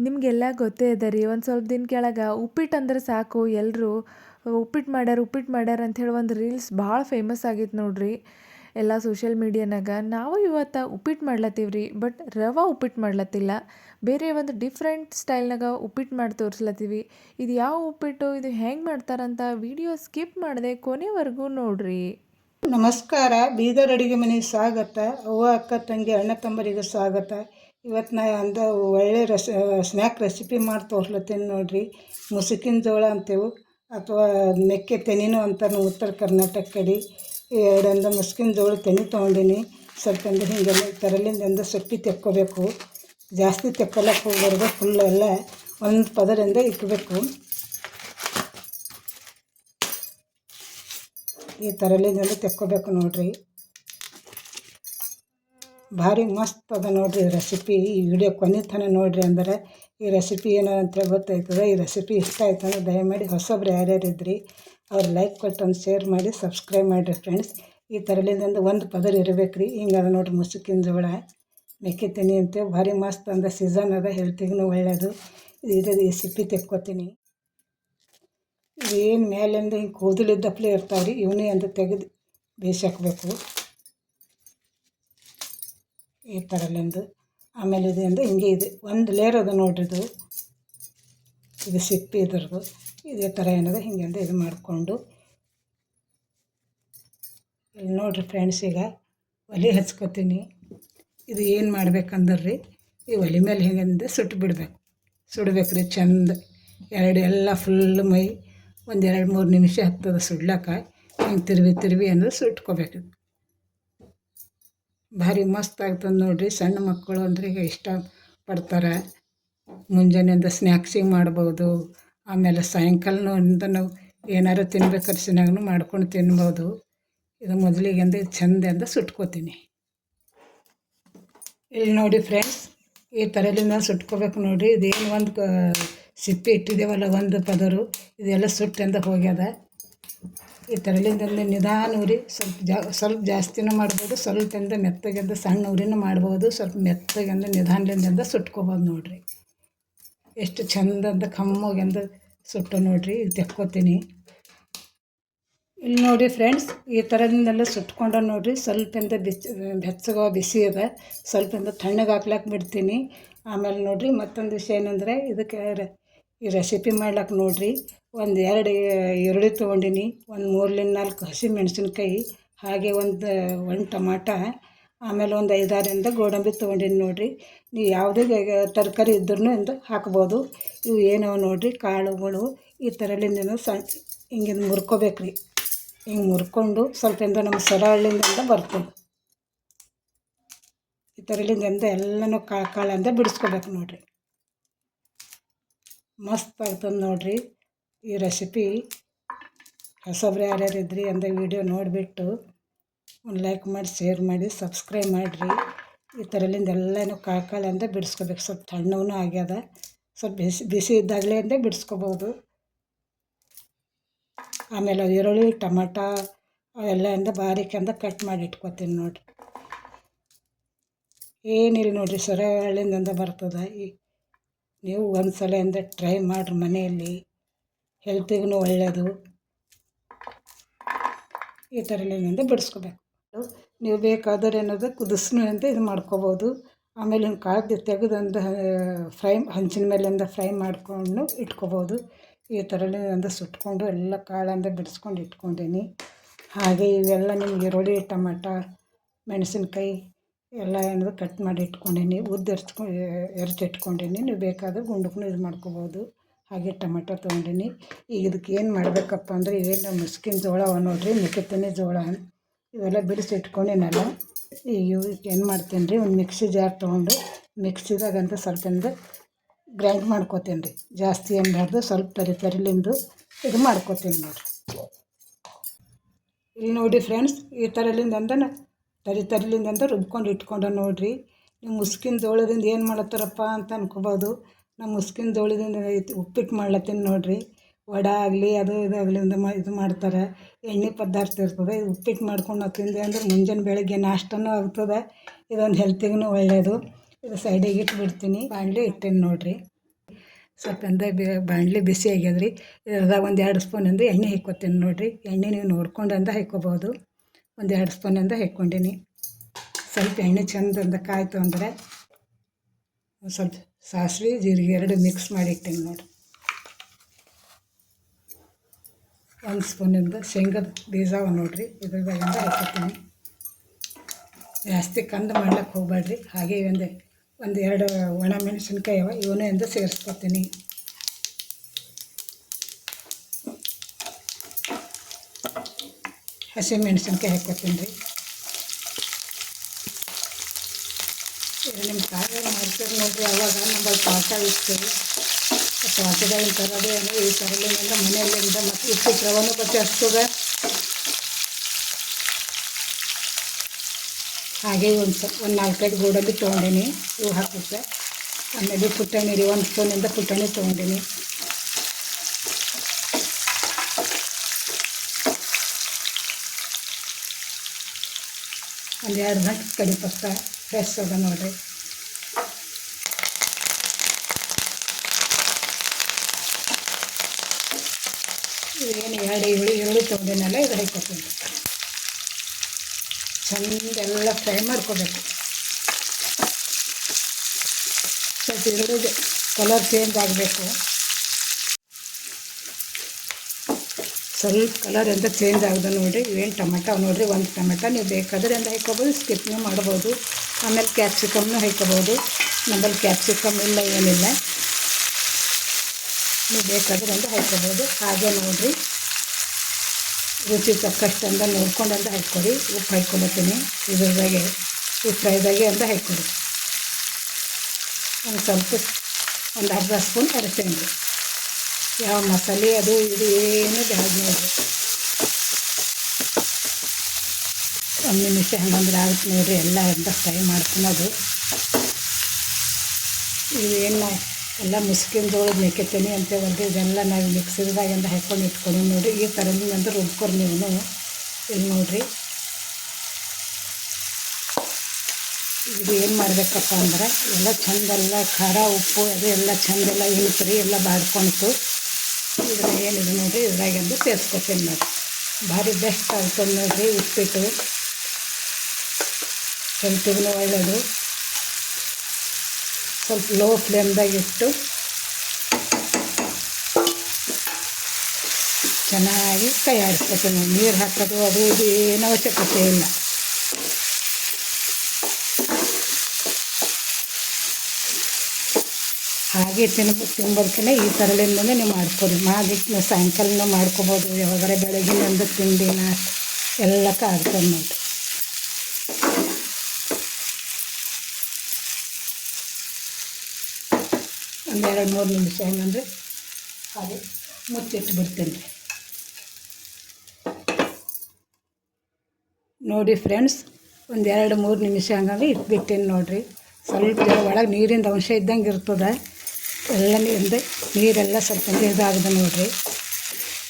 ನಿಮಗೆಲ್ಲ ಗೊತ್ತೇ ಇದೆ ರೀ. ಒಂದು ಸ್ವಲ್ಪ ದಿನ ಕೆಳಗೆ ಉಪ್ಪಿಟ್ಟು ಅಂದ್ರೆ ಸಾಕು ಎಲ್ಲರೂ ಉಪ್ಪಿಟ್ಟು ಮಾಡ್ಯಾರ ಉಪ್ಪಿಟ್ಟು ಮಾಡ್ಯಾರ ಅಂಥೇಳಿ ಒಂದು ರೀಲ್ಸ್ ಭಾಳ ಫೇಮಸ್ ಆಗಿತ್ತು ನೋಡ್ರಿ. ಎಲ್ಲ ಸೋಷಿಯಲ್ ಮೀಡಿಯಾನಾಗ ನಾವು ಇವತ್ತು ಉಪ್ಪಿಟ್ಟು ಮಾಡ್ಲತ್ತೀವಿ ಬಟ್ ರವೆ ಉಪ್ಪಿಟ್ಟು ಮಾಡ್ಲತ್ತಿಲ್ಲ. ಬೇರೆ ಒಂದು ಡಿಫ್ರೆಂಟ್ ಸ್ಟೈಲ್ನಾಗ ಉಪ್ಪಿಟ್ಟು ಮಾಡಿ ತೋರಿಸ್ಲತ್ತೀವಿ. ಇದು ಯಾವ ಉಪ್ಪಿಟ್ಟು, ಇದು ಹೆಂಗೆ ಮಾಡ್ತಾರಂತ ವಿಡಿಯೋ ಸ್ಕಿಪ್ ಮಾಡದೆ ಕೊನೆವರೆಗೂ ನೋಡ್ರಿ. ನಮಸ್ಕಾರ. ಬೀದರ್ ಅಡುಗೆ ಮನೆಗೆ ಸ್ವಾಗತ. ಅವ್ವ, ಅಕ್ಕ, ತಂಗಿ, ಅಣ್ಣ, ತಮ್ಮರಿಗೆ ಸ್ವಾಗತ. ಇವತ್ತು ನಾ ಅಂದ ಒಳ್ಳೆ ರೆಸ್, ಸ್ನ್ಯಾಕ್ ರೆಸಿಪಿ ಮಾಡಿ ತೋರ್ಸ್ಲತ್ತೀನಿ ನೋಡಿರಿ. ಮುಸುಕಿನ ಜೋಳ ಅಂತೇವು, ಅಥವಾ ಮೆಕ್ಕೆ ತೆನಿನೂ ಅಂತಾರೆ ಉತ್ತರ ಕರ್ನಾಟಕ ಕಡೆ ಎರಡಂದ ಮುಸುಕಿನ ಜೋಳ ತೆನಿ ತೊಗೊಂಡೀನಿ. ಸ್ವಲ್ಪ ಅಂದ್ರೆ ಹಿಂಗೆ ತರಲಿಂದ ಸೊಪ್ಪಿ ತೆಕ್ಕೋಬೇಕು. ಜಾಸ್ತಿ ತೆಕ್ಕೊಳಕ್ಕೆ ಹೋಗ್ಬಾರ್ದು ಫುಲ್ ಎಲ್ಲ ಒಂದು ಪದರಿಂದ ಇಕ್ಕಬೇಕು ಈ ತರಲಿಂದ ತೆಕ್ಕೋಬೇಕು ನೋಡ್ರಿ. ಭಾರಿ ಮಸ್ತ್ ಅದ ನೋಡಿರಿ ರೆಸಿಪಿ ಈ ವಿಡಿಯೋ ಕೊನೆ ತನಕ ನೋಡ್ರಿ ಅಂದ್ರೆ ಈ ರೆಸಿಪಿ ಏನು ಅಂತೇಳಿ ಗೊತ್ತಾಯ್ತದೆ? ಈ ರೆಸಿಪಿ ಇಷ್ಟ ಆಯ್ತು ಅಂದ್ರೆ ದಯಮಾಡಿ ಹೊಸಬ್ರು ಯಾರ್ಯಾರು ಇದ್ರಿ, ಅವ್ರು ಲೈಕ್ ಕೊಟ್ಟು ಶೇರ್ ಮಾಡಿ ಸಬ್ಸ್ಕ್ರೈಬ್ ಮಾಡಿರಿ ಫ್ರೆಂಡ್ಸ್ ಈ ಥರಲಿಂದ ಒಂದು ಪದರ್ ಇರಬೇಕು ರೀ ಹಿಂಗೆ ಅದ ನೋಡಿರಿ ಮುಸುಕಿನ ಜೋಳ. ಮೆಕ್ಕಿತೀನಿ ಅಂತೇಳಿ ಭಾರಿ ಮಸ್ತ್ ಅಂದ್ರೆ ಸೀಸನ್ ಅದ ಹೆಲ್ತಿಗೂ ಒಳ್ಳೆಯದು ಇದು ರೆಸಿಪಿ ತೆಕ್ಕೋತೀನಿ. ಏನು ಮೇಲಿಂದ ಹಿಂಗೆ ಕೂದಲಿದ್ದಪ್ಲೆ ಇರ್ತಾವೆ ರೀ ಇವನೇ ಅಂತ ತೆಗೆದು ಬೇಯಿಸಾಕಬೇಕು ಈ ಥರಲಿಂದು ಆಮೇಲೆ ಇದು ಅಂದ್ರೆ ಹಿಂಗೆ ಇದೆ. ಒಂದು ಲೇಯರ್ ಅದು ನೋಡ್ರಿ ಇದು ಇದು ಸಿಪ್ಪಿ ಇದ್ರದ್ದು, ಇದೇ ಥರ ಏನದು, ಹಿಂಗೆ ಅಂತ ಇದು ಮಾಡಿಕೊಂಡು. ಇಲ್ಲಿ ನೋಡಿರಿ ಫ್ರೆಂಡ್ಸ್ ಈಗ ಒಲೆ ಹಚ್ಕೋತೀನಿ. ಇದು ಏನು ಮಾಡ್ಬೇಕಂದ್ರೆ, ಈ ಒಲೆ ಮೇಲೆ ಹಿಂಗೆ ಸುಟ್ಟು ಬಿಡಬೇಕು. ಸುಡ್ಬೇಕು ರೀ, ಚಂದ. ಎರಡು ಎಲ್ಲ ಫುಲ್ ಮೈ ಒಂದು ಎರಡು ಮೂರು ನಿಮಿಷ ಹತ್ತದ ಸುಡ್ಲಕ್ಕ ಹಿಂಗೆ ತಿರುವಿ ತಿರುವಿ ಅಂದ್ರೆ ಸುಟ್ಕೋಬೇಕು. ಭಾರಿ ಮಸ್ತ್ ಆಗ್ತದೆ ನೋಡಿರಿ. ಸಣ್ಣ ಮಕ್ಕಳು ಅಂದ್ರೆ ಈಗ ಇಷ್ಟ ಪಡ್ತಾರೆ. ಮುಂಜಾನೆಯಿಂದ ಸ್ನ್ಯಾಕ್ಸಿಗೆ ಮಾಡ್ಬೋದು. ಆಮೇಲೆ ಸಾಯಂಕಾಲನೂ ನಾವು ಏನಾರು ತಿನ್ಬೇಕು ಅರ್ಸಿನಾಗೂ ಮಾಡ್ಕೊಂಡು ತಿನ್ಬೋದು. ಇದು ಮೊದಲಿಗೆಂದು ಚೆಂದ ಅಂತ ಸುಟ್ಕೋತೀನಿ. ಇಲ್ಲಿ ನೋಡಿ ಫ್ರೆಂಡ್ಸ್ ಈ ಥರಲಿಂದ ಸುಟ್ಕೋಬೇಕು ನೋಡಿರಿ. ಇದೇನು ಒಂದು ಸಿಪ್ಪೆ ಇಟ್ಟಿದ್ದೇವಲ್ಲ, ಒಂದು ಪದರು. ಇದೆಲ್ಲ ಸುಟ್ಟೆಂದ ಹೋಗ್ಯದ. ಈ ಥರಲಿಂದ ನಿಧಾನ ಉರಿ, ಸ್ವಲ್ಪ ಜಾ, ಸ್ವಲ್ಪ ಜಾಸ್ತಿನೂ ಮಾಡ್ಬೋದು ಸ್ವಲ್ಪದಿಂದ ಮೆತ್ತಗೆಂದ ಸಣ್ಣ ಉರಿನೂ ಮಾಡ್ಬೋದು, ಸ್ವಲ್ಪ ಮೆತ್ತಗೆಂದ ನಿಧಾನದಿಂದ ಸುಟ್ಕೋಬೋದು ನೋಡಿರಿ. ಎಷ್ಟು ಚಂದಂದ ಕಮ್ಮಗೆಂದ ಸುಟ್ಟು ನೋಡಿರಿ ಇದು ತೆಕ್ಕೋತೀನಿ. ಇಲ್ಲಿ ನೋಡಿ ಫ್ರೆಂಡ್ಸ್, ಈ ಥರದಿಂದೆಲ್ಲ ಸುಟ್ಕೊಂಡು ನೋಡಿರಿ ಎಂದ ಬಿಸಿ, ಬೆಚ್ಚಗ ಬಿಸಿ ಅದ ಎಂದ ತಣ್ಣಗೆ ಹಾಕ್ಲಾಕ್ ಬಿಡ್ತೀನಿ. ಆಮೇಲೆ ನೋಡಿರಿ ಮತ್ತೊಂದು ವಿಷಯ ಏನಂದರೆ, ಇದಕ್ಕೆ ಈ ರೆಸಿಪಿ ಮಾಡ್ಲಾಕ ನೋಡಿರಿ. ಒಂದು ಎರಡು ಈರುಳ್ಳಿ ತೊಗೊಂಡಿನಿ. ಒಂದು ಮೂರರಿಂದ ನಾಲ್ಕು ಹಸಿ ಮೆಣಸಿನ್ಕಾಯಿ ಹಾಗೆ ಒಂದು ಒಂದು ಟಮಾಟ, ಆಮೇಲೆ ಒಂದು ಐದಾರಿಂದ ಗೋಡಂಬಿ ತೊಗೊಂಡಿನಿ ನೋಡಿರಿ. ನೀವು ಯಾವುದೇ ತರಕಾರಿ ಇದ್ರೂ ಎಂದು ಹಾಕ್ಬೋದು. ಇವು ಏನೋ ನೋಡಿರಿ, ಕಾಳುಗಳು, ಈ ಥರಲಿಂದ ಸಣ್ಣ ಹಿಂಗಿಂದು ಮುರ್ಕೋಬೇಕು ರೀ ಹಿಂಗೆ ಮುರ್ಕೊಂಡು ಸ್ವಲ್ಪ ಎಂದ ನಮ್ಮ ಸರಳಿಂದ ಬರ್ತದೆ. ಈ ಥರಲಿಂದ ಎಲ್ಲನೂ ಕಾಳು ಕಾಳಂದ ಬಿಡಿಸ್ಕೋಬೇಕು ನೋಡಿರಿ. ಮಸ್ತ್ ಆಗ್ತದೆ ನೋಡಿರಿ. ಈ ರೆಸಿಪಿ ಹೊಸಬ್ರು ಯಾರ್ಯಾರು ಇದ್ರಿ ಅಂದ ವಿಡಿಯೋ ನೋಡಿಬಿಟ್ಟು ಒಂದು ಲೈಕ್ ಮಾಡಿ ಶೇರ್ ಮಾಡಿ ಸಬ್ಸ್ಕ್ರೈಬ್ ಮಾಡಿರಿ. ಈ ಥರಲಿಂದ ಎಲ್ಲನೂ ಕಾಳು ಅಂದರೆ ಬಿಡಿಸ್ಕೋಬೇಕು. ಸ್ವಲ್ಪ ತಣ್ಣವೂ ಆಗ್ಯದ. ಸ್ವಲ್ಪ ಬಿಸಿ ಬಿಸಿ ಇದ್ದಾಗಲೇ ಅಂದರೆ ಬಿಡಿಸ್ಕೋಬೋದು ಆಮೇಲೆ ಈರುಳ್ಳಿ, ಟಮಾಟ ಅವೆಲ್ಲ ಅಂದ ಬಾರೀಕಂದ ಕಟ್ ಮಾಡಿ ಇಟ್ಕೊತೀನಿ ನೋಡಿರಿ. ಏನಿಲ್ಲ ನೋಡಿರಿ ಸರಳಿಂದ ಬರ್ತದೆ. ಈ ನೀವು ಒಂದು ಸಲ ಅಂದರೆ ಟ್ರೈ ಮಾಡಿರಿ ಮನೆಯಲ್ಲಿ. ಹೆಲ್ತಿಗೂ ಒಳ್ಳೆಯದು ಈ ಥರಲಿಂದ ಬಿಡಿಸ್ಕೋಬೇಕು. ನೀವು ಬೇಕಾದರೆ ಅನ್ನೋದು ಕುದಿಸ್ನು ಅಂತ ಇದು ಮಾಡ್ಕೋಬೋದು. ಆಮೇಲೆ ಹಿಂಗೆ ಕಾಳು ತೆಗೆದಂದು ಫ್ರೈ ಹಂಚಿನ ಮೇಲಿಂದ ಫ್ರೈ ಮಾಡಿಕೊಂಡು ಇಟ್ಕೋಬೋದು. ಈ ಥರಲಿಂದ ಸುಟ್ಕೊಂಡು ಎಲ್ಲ ಕಾಳಂದ ಬಿಡಿಸ್ಕೊಂಡು ಇಟ್ಕೊಂಡೀನಿ. ಹಾಗೆ ಇವೆಲ್ಲ ನಿಮಗೆ ಈರುಳ್ಳಿ, ಟೊಮಾಟ, ಮೆಣಸಿನ್ಕಾಯಿ ಎಲ್ಲ ಏನಾದ್ರು ಕಟ್ ಮಾಡಿ ಇಟ್ಕೊಂಡೀನಿ, ಉದ್ದು ಎರ್ಚ್ಕೊ ಎರ್ಚಿಟ್ಕೊಂಡೀನಿ ನೀವು ಬೇಕಾದ್ರೆ ಗುಂಡಕ್ಕೂ ಇದು ಮಾಡ್ಕೋಬೋದು. ಹಾಗೆ ಟೊಮೆಟೊ ತೊಗೊಂಡೀನಿ. ಈಗ ಇದಕ್ಕೆ ಏನು ಮಾಡಬೇಕಪ್ಪ ಅಂದರೆ ಏನು ಮುಸ್ಕಿನ ಜೋಳ ನೋಡ್ರಿ, ಮೆಕ್ಕೆತೆನೆ ಜೋಳ. ಇವೆಲ್ಲ ಬಿಡಿಸಿ ಇಟ್ಕೊಂಡಿನಲ್ಲ, ಈಗ ಇವಕ್ಕೆ ಏನು ಮಾಡ್ತೀನಿ ರೀ, ಒಂದು ಮಿಕ್ಸಿ ಜಾರ್ ತೊಗೊಂಡು ಮಿಕ್ಸಿದಾಗಂತ ಸ್ವಲ್ಪಂದ ಗ್ರೈಂಡ್ ಮಾಡ್ಕೋತೀನಿ ರೀ. ಜಾಸ್ತಿ ಏನು ಬ್ಯಾಡ್ದು, ಸ್ವಲ್ಪ ತರಿ ತರಿಲಿಂದು ಇದು ಮಾಡ್ಕೋತೀನಿ ನೋಡಿರಿ. ಇಲ್ಲಿ ನೋಡಿ ಫ್ರೆಂಡ್ಸ್, ಈ ಥರಲಿಂದ ಅಂದ್ರೆ ತರಿ ತರಿಲಿಂದ ರುಬ್ಕೊಂಡು ಇಟ್ಕೊಂಡು ನೋಡಿರಿ. ನೀವು ಮುಸ್ಕಿನ ಜೋಳದಿಂದ ಏನು ಮಾಡತ್ತಾರಪ್ಪ ಅಂತ ಅನ್ಕೋಬೋದು. ನಮ್ಮ ಮುಸ್ಕಿನ ಜೋಳದಿಂದ ಉಪ್ಪಿಟ್ಟು ಮಾಡ್ಲತ್ತೀನಿ ನೋಡಿರಿ. ವಡೆ ಆಗಲಿ ಅದು ಇದಾಗಲಿ ಇದು ಮಾ ಇದು ಮಾಡ್ತಾರೆ. ಎಣ್ಣೆ ಪದಾರ್ಥ ಇರ್ತದೆ ಉಪ್ಪಿಟ್ಟು ಮಾಡ್ಕೊಂಡು ನಾವು ತಿಂದೆ ಅಂದ್ರೆ ಮುಂಜಾನೆ ಬೆಳಗ್ಗೆ ನಾಷ್ಟನೂ ಆಗ್ತದೆ. ಇದೊಂದು ಹೆಲ್ತಿಗೂ ಒಳ್ಳೆಯದು ಇದು ಸೈಡಿಗೆ ಇಟ್ಬಿಡ್ತೀನಿ. ಬಾಣ್ಲಿ ಇಟ್ಟೀನಿ ನೋಡಿರಿ. ಸ್ವಲ್ಪ ಅಂದ ಬಾಣಲೆ ಬಿಸಿ ಆಗ್ಯದ್ರಿ. ಇದ್ರಾಗ ಒಂದು ಎರಡು ಸ್ಪೂನ್ ಸ್ಪೂನಿಂದ ಎಣ್ಣೆ ಹಿಕ್ಕೋತೀನಿ ನೋಡಿರಿ. ಎಣ್ಣೆ ನೀವು ನೋಡ್ಕೊಂಡು ಅಂದ ಹಾಕ್ಕೋಬೋದು. ಒಂದು ಎರಡು ಸ್ಪೂನಿಂದ ಇಟ್ಕೊಂಡಿನಿ ಸ್ವಲ್ಪ ಎಣ್ಣೆ ಚಂದಂದ ಕಾಯ್ತು ಅಂದರೆ ಸ್ವಲ್ಪ ಸಾಸಿವೆ, ಜೀರಿಗೆ ಎರಡು ಮಿಕ್ಸ್ ಮಾಡಿ ಇಟ್ಟೀನಿ ನೋಡಿರಿ. ಒಂದು ಸ್ಪೂನಿಂದ ಶೇಂಗದ ಬೀಜ ನೋಡಿರಿ ಇದ್ರದಾಗಿಂದ ಹಾಕಿರ್ತೀನಿ. ಜಾಸ್ತಿ ಕಂದು ಮಾಡ್ಲಿಕ್ಕೆ ಹೋಗ್ಬೇಡ್ರಿ. ಹಾಗೆ ಒಂದು ಒಂದು ಎರಡು ಒಣ ಮೆಣಸಿನ್ಕಾಯಿ ಅವ ಇವನು ಎಂದು ಸೇರಿಸ್ಕೊತೀನಿ. ಹಸಿ ಮೆಣಸಿನ್ಕಾಯಿ ಹಾಕ್ಕೊತೀನಿ ರೀ. ನಿಮ್ಮ ಕಾಯಿ ಮಾಡ್ತೀರಿ ನೋಡಿರಿ, ಅವಾಗ ನಮ್ಮಲ್ಲಿ ಪಾಕ ಇರ್ತೀವಿ ಪಾಕದಲ್ಲಿ ತರೋದು ಏನೋ ಈ ತರಲಿನಿಂದ ಮನೆಯಲ್ಲಿಂದ ಮತ್ತು ಉಪ್ಪಿಟ್ಟು ಬರ್ತಿ ಹಚ್ತದೆ ಹಾಗೆ ಒಂದು ಸ, ಒಂದು ನಾಲ್ಕೈದು ಗೋಡಲ್ಲಿ ತೊಗೊಂಡೀನಿ ಇವು ಹಾಕುತ್ತೆ ಆಮೇಲೆ ಪುಟಾಣಿ ರೀ, ಒಂದು ಸ್ಪೂನಿಂದ ಪುಟಾಣಿ ತೊಗೊಂಡೀನಿ. ಒಂದು ಎರಡು ಹಾಕಿ ಕಡಿ ಪಕ್ಕ ಫ್ರೆಶ್ ಅದ ನೋಡಿರಿ. ಏನು ಎರಡು ಈರುಳ್ಳಿ ಈರುಳ್ಳಿ ತೊಗೊಂಡಿನಲ್ಲ, ಇದು ಹಾಕೋತೀನಿ. ಚಂದ ಎಲ್ಲ ಫ್ರೈ ಮಾಡ್ಕೋಬೇಕು. ಸ್ವಲ್ಪ ಈರುಳ್ಳಿ ಕಲರ್ ಚೇಂಜ್ ಆಗಬೇಕು. ಸ್ವಲ್ಪ ಕಲರ್ ಎಂತ ಚೇಂಜ್ ಆಗಿದೆ ನೋಡಿರಿ. ಇವೇನು ಟೊಮೆಟೊ ನೋಡಿರಿ, ಒಂದು ಟೊಮೆಟೊ ನೀವು ಬೇಕಾದ್ರೆ ಎಂದ ಹಾಕೋಬೋದು ಸ್ಕಿಪ್ನು ಮಾಡ್ಬೋದು. ಆಮೇಲೆ ಕ್ಯಾಪ್ಸಿಕಮ್ನು ಹಾಕೋಬೋದು ನಮ್ಮಲ್ಲಿ ಕ್ಯಾಪ್ಸಿಕಮ್ ಇಲ್ಲ, ಏನಿಲ್ಲ. ನೀವು ಬೇಕಾದ್ರೆ ಅಂತ ಹಾಕೋಬೋದು ಹಾಗೆ ನೋಡಿರಿ. ರುಚಿ ತಕ್ಕಷ್ಟು ಅಂದ ನೋಡ್ಕೊಂಡು ಅಂತ ಹಾಕ್ಕೊಡಿ. ಉಪ್ಪು ಹಾಕ್ಕೊಳತ್ತೀನಿ ಇದ್ರದಾಗೆ ಉಪ್ಪು ಫ್ರೈದಾಗೆ ಅಂತ ಹಾಕ್ಕೊಡಿ. ಒಂದು ಸ್ವಲ್ಪ, ಒಂದು ಅರ್ಧ ಸ್ಪೂನ್ ಅರಿಶಿನ ರೀ ಯಾವ ಮಸಾಲೆ ಅದು ಇದು ಏನು ಬ್ಯಾಡ ಒಂದು ನಿಮಿಷ ಹಂಗಂದ್ರೆ ಆಗುತ್ತೆ ನೋಡಿರಿ, ಎಲ್ಲ ಎಂತ ಫ್ರೈ ಮಾಡ್ಕೊಳೋದು ಇವೇನು ಎಲ್ಲ ಮೇಕೆತೀನಿ ಅಂತ ಹೊರಗೆ ಇದೆಲ್ಲ ನಾವು ಮಿಕ್ಸಿದಾಗಿಂದ ಹಾಕ್ಕೊಂಡು ಇಟ್ಕೊಂಡು ನೋಡಿರಿ. ಈ ಥರ ಅಂದ್ರೆ ರುಬ್ಕೊರಿ ನೀವು ಇಲ್ಲಿ ನೋಡಿರಿ. ಇದು ಏನು ಮಾಡಬೇಕಪ್ಪ ಅಂದ್ರೆ, ಎಲ್ಲ ಚಂದೆಲ್ಲ ಖಾರ, ಉಪ್ಪು, ಅದು ಎಲ್ಲ ಚಂದೆಲ್ಲ ರೀ ಎಲ್ಲ ಬಾಡ್ಕೊಳ್ತು ಇದ್ರ ಏನಿದೆ ನೋಡಿರಿ ಇದ್ರಾಗಿಂದು ಸೇರಿಸ್ಕೊತೀನಿ ನೋಡಿ ಭಾರಿ ಬೆಸ್ಟ್ ಆಗ್ತದೆ ನೋಡಿರಿ ಉಪ್ಪಿಟ್ಟು. ಹೆಲ್ತಿಗೂ ಒಳ್ಳೆಯದು ಸ್ವಲ್ಪ ಲೋ ಫ್ಲೇಮ್ದಾಗ ಇಟ್ಟು ಚೆನ್ನಾಗಿ ಕೈ ನೀರು ಹಾಕೋದು ಅದು ಇದು ಏನು ಅವಶ್ಯಕತೆ ಇಲ್ಲ. ಹಾಗೆ ತಿನ್ಬ ತಿನ್ಬೋದಕ್ಕಿಂತ ಈ ಥರಲಿಂದನೇ ನೀವು ಮಾಡ್ಕೊರಿ ಮಾಡಿಟ್ಟು ಸಾಯಂಕಾಲನೂ ಮಾಡ್ಕೊಬೋದು. ಬೆಳಗ್ಗೆ ಬೆಳಗಿನಿಂದ ತಿಂಡಿ ನಾಷ್ಟ ಎಲ್ಲ ಆಗ್ತದೆ ನೋಡಿರಿ ಎರಡು ಮೂರು ನಿಮಿಷ ಏನಂದರೆ ಹಾಗೆ ಮುಚ್ಚಿಟ್ಟು ಬಿಡ್ತೀನಿ. ರೀ ನೋಡಿ ಫ್ರೆಂಡ್ಸ್, ಒಂದು ಎರಡು ಮೂರು ನಿಮಿಷ ಹಂಗಂದ್ರೆ ಇಟ್ಬಿಟ್ಟೇನೆ ನೋಡಿರಿ. ಸ್ವಲ್ಪ ಒಳಗೆ ನೀರಿಂದು ಅಂಶ ಇದ್ದಂಗೆ ಇರ್ತದೆ. ಎಲ್ಲ ನೀರಿಂದ ನೀರೆಲ್ಲ ಸ್ವಲ್ಪ ಇದಾಗದೆ ನೋಡಿರಿ.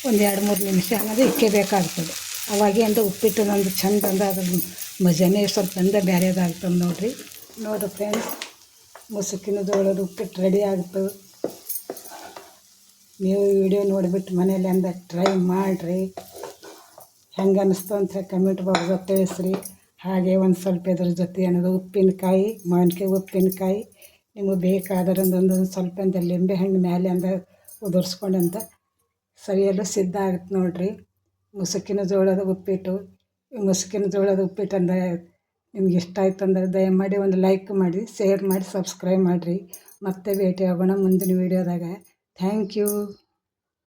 ಒಂದು ಎರಡು, ಮೂರು ನಿಮಿಷ ಆಗೋದು ಇಕ್ಕೆ ಬೇಕಾಗ್ತದೆ. ಅವಾಗೆ ಅಂದ ಉಪ್ಪಿಟ್ಟು ನಂದು ಚಂದ ಅಂದ ಅದ್ರ ಮಜಾನೇ ಸ್ವಲ್ಪ ಅಂದ ಬೇರೆದಾಗ್ತದೆ ನೋಡಿರಿ. ನೋಡಿ ಫ್ರೆಂಡ್ಸ್ ಮುಸುಕಿನ ಜೋಳದ ಉಪ್ಪಿಟ್ಟು ರೆಡಿ ಆಗ್ತದೆ. ನೀವು ವಿಡಿಯೋ ನೋಡಿಬಿಟ್ಟು ಮನೇಲಿ ಅಂದ ಟ್ರೈ ಮಾಡಿರಿ. ಹೆಂಗೆ ಅನ್ನಿಸ್ತು ಅಂತ ಕಮೆಂಟ್ ಬಾಕ್ಸ್ದಾಗ ತಿಳಿಸ್ರಿ. ಹಾಗೆ ಒಂದು ಸ್ವಲ್ಪ ಇದ್ರ ಜೊತೆ ಏನದು, ಉಪ್ಪಿನಕಾಯಿ, ಮಾವಿನಕಾಯಿ ಉಪ್ಪಿನಕಾಯಿ. ನಿಮಗೆ ಬೇಕಾದ್ರೆ ಒಂದೊಂದು ಸ್ವಲ್ಪ ಅಂತ ಲಿಂಬೆ ಹಣ್ಣು ಮೇಲೆ ಅಂದ ಉದುರ್ಸ್ಕೊಂಡಂತ ಸವಿಯಲು ಸಿದ್ಧ ಆಗುತ್ತೆ ನೋಡಿರಿ. ಮುಸುಕಿನ ಜೋಳದ ಉಪ್ಪಿಟ್ಟು ಮುಸುಕಿನ ಜೋಳದ ಉಪ್ಪಿಟ್ಟು ಅಂದರೆ ನಿಮ್ಗೆ ಇಷ್ಟ ಆಯ್ತು ಅಂದರೆ ದಯಮಾಡಿ ಒಂದು ಲೈಕ್ ಮಾಡಿ, ಶೇರ್ ಮಾಡಿ, ಸಬ್ಸ್ಕ್ರೈಬ್ ಮಾಡಿರಿ. ಮತ್ತೆ ಭೇಟಿ ಆಗೋಣ ಮುಂದಿನ ವೀಡಿಯೋದಾಗ. Thank you.